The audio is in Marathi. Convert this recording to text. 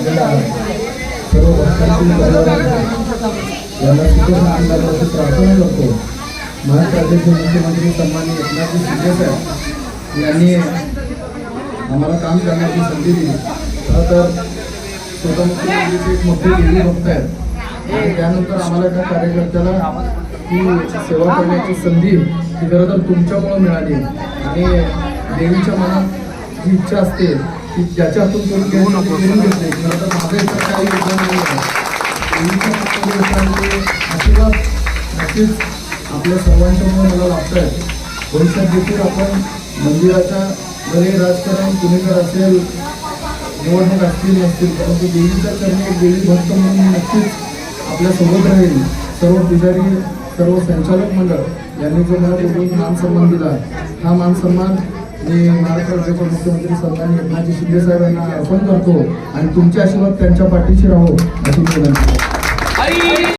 मांडलेला आहे. सर्व भक्तांची प्रार्थना करतो महाराष्ट्राचे मुख्यमंत्री सन्मान्य एकनाथजी शिंदे साहेब यांनी आम्हाला काम करण्याची संधी दिली. खरं तर स्वतः मुख्यमंत्री एक मोठी देवी भक्त आहेत आणि त्यानंतर आम्हाला एका कार्यकर्त्याला ती सेवा करण्याची संधी ही खरं तर तुमच्यामुळं मिळाली. आणि देवीच्या मनात जी इच्छा असते ती ज्याच्या हातून करून घ्यायची ती करून घेतली खरं तर माझं इथं काही योगदान नाही आहे. देवीच्या मार्गदर्शनाने आशीर्वाद नक्कीच आपल्या सर्वांच्यामुळे मला लाभत आहे भविष्यात देखील आपण मंदिराच्या भले राजकारण पुणेकर असेल निवडणूक असतील नसतील परंतु देवीच्या चरणी एक देवी भक्त म्हणून नक्कीच आपल्यासोबत राहील. सर्व पुजारी सर्व संचालक मंडळ यांनी जो मला मान सन्मान दिला हा मान सन्मान मी महाराष्ट्र राज्याचे मुख्यमंत्री एकनाथजी शिंदे साहेबांना अर्पण करतो आणि तुमच्या आशीर्वाद त्यांच्या पाठीशी राहो. अशी विनंती